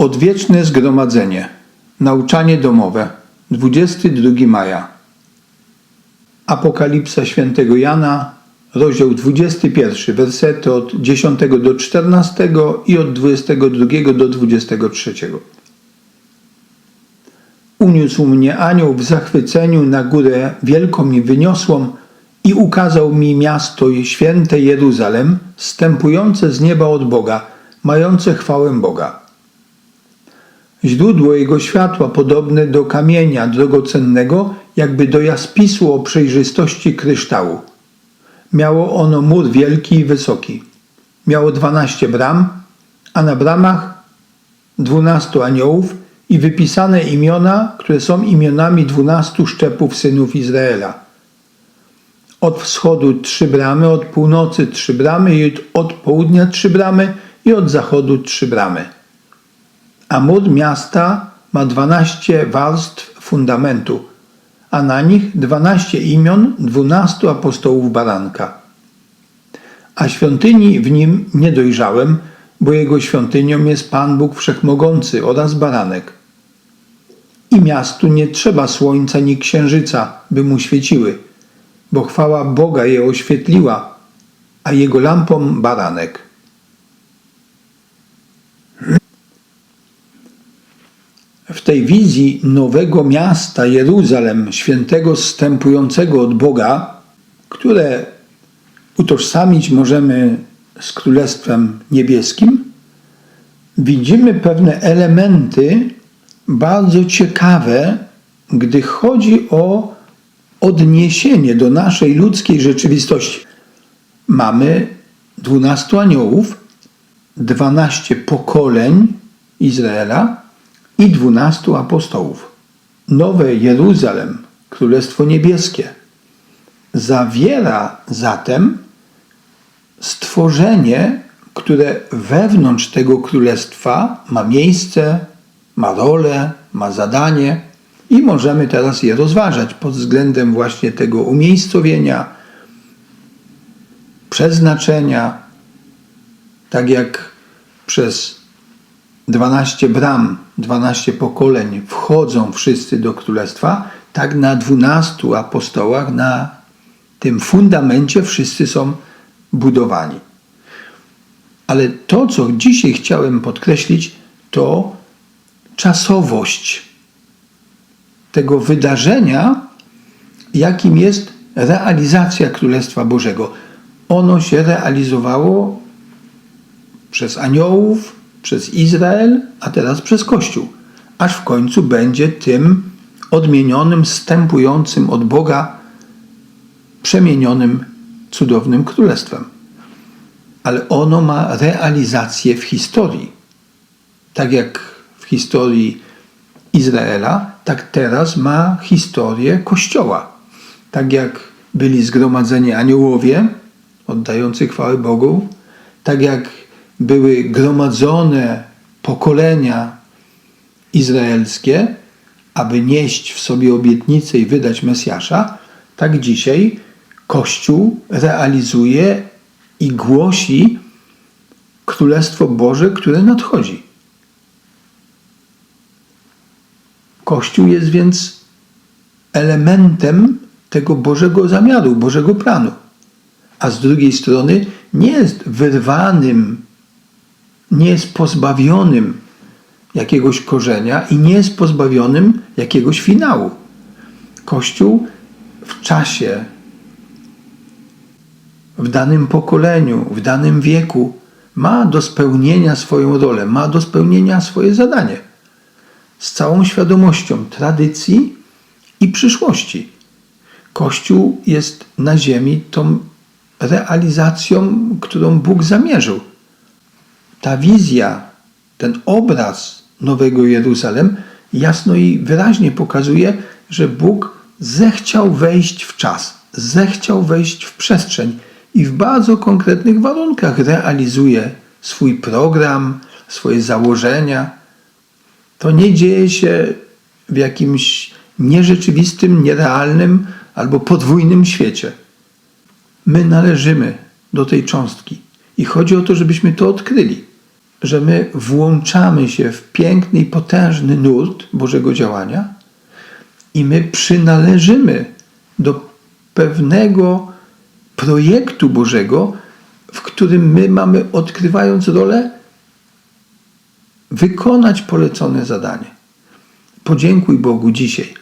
Odwieczne zgromadzenie. Nauczanie domowe. 22 maja. Apokalipsa świętego Jana, rozdział 21, wersety od 10 do 14 i od 22 do 23. Uniósł mnie anioł w zachwyceniu na górę wielką i wyniosłą i ukazał mi miasto święte Jeruzalem, stępujące z nieba od Boga, mające chwałę Boga. Źródło jego światła podobne do kamienia drogocennego, jakby do jaspisu o przejrzystości kryształu. Miało ono mur wielki i wysoki. Miało dwanaście bram, a na bramach dwunastu aniołów i wypisane imiona, które są imionami dwunastu szczepów synów Izraela. Od wschodu trzy bramy, od północy trzy bramy, od południa trzy bramy i od zachodu trzy bramy. A mur miasta ma dwanaście warstw fundamentu, a na nich dwanaście imion dwunastu apostołów baranka. A świątyni w nim nie dojrzałem, bo jego świątynią jest Pan Bóg Wszechmogący oraz baranek. I miastu nie trzeba słońca ni księżyca, by mu świeciły, bo chwała Boga je oświetliła, a jego lampą baranek. W tej wizji nowego miasta Jeruzalem, świętego zstępującego od Boga, które utożsamić możemy z Królestwem Niebieskim, widzimy pewne elementy bardzo ciekawe, gdy chodzi o odniesienie do naszej ludzkiej rzeczywistości. Mamy dwunastu aniołów, dwanaście pokoleń Izraela i dwunastu apostołów. Nowe Jeruzalem, Królestwo Niebieskie, zawiera zatem stworzenie, które wewnątrz tego królestwa ma miejsce, ma rolę, ma zadanie i możemy teraz je rozważać pod względem właśnie tego umiejscowienia, przeznaczenia, tak jak przez 12 bram, 12 pokoleń wchodzą wszyscy do królestwa, tak na 12 apostołach, na tym fundamencie wszyscy są budowani. Ale to, co dzisiaj chciałem podkreślić, to czasowość tego wydarzenia, jakim jest realizacja Królestwa Bożego. Ono się realizowało przez aniołów, przez Izrael, a teraz przez Kościół, aż w końcu będzie tym odmienionym, stępującym od Boga, przemienionym cudownym królestwem. Ale ono ma realizację w historii. Tak jak w historii Izraela, tak teraz ma historię Kościoła. Tak jak byli zgromadzeni aniołowie, oddający chwałę Bogu, tak jak były gromadzone pokolenia izraelskie, aby nieść w sobie obietnicę i wydać Mesjasza, tak dzisiaj Kościół realizuje i głosi Królestwo Boże, które nadchodzi. Kościół jest więc elementem tego Bożego zamiaru, Bożego planu. A z drugiej strony nie jest wyrwanym, nie jest pozbawionym jakiegoś korzenia i nie jest pozbawionym jakiegoś finału. Kościół w czasie, w danym pokoleniu, w danym wieku ma do spełnienia swoją rolę, ma do spełnienia swoje zadanie z całą świadomością tradycji i przyszłości. Kościół jest na ziemi tą realizacją, którą Bóg zamierzył. Ta wizja, ten obraz Nowego Jeruzalem jasno i wyraźnie pokazuje, że Bóg zechciał wejść w czas, zechciał wejść w przestrzeń i w bardzo konkretnych warunkach realizuje swój program, swoje założenia. To nie dzieje się w jakimś nierzeczywistym, nierealnym albo podwójnym świecie. My należymy do tej cząstki i chodzi o to, żebyśmy to odkryli. Że my włączamy się w piękny i potężny nurt Bożego działania i my przynależymy do pewnego projektu Bożego, w którym my mamy, odkrywając rolę, wykonać polecone zadanie. Podziękuj Bogu dzisiaj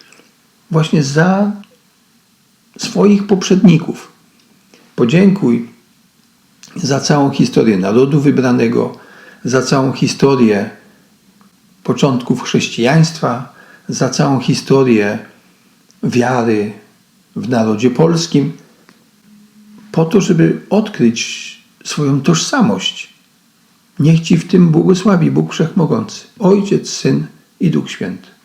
właśnie za swoich poprzedników. Podziękuj za całą historię narodu wybranego, za całą historię początków chrześcijaństwa, za całą historię wiary w narodzie polskim, po to, żeby odkryć swoją tożsamość. Niech Ci w tym błogosławi Bóg Wszechmogący, Ojciec, Syn i Duch Święty.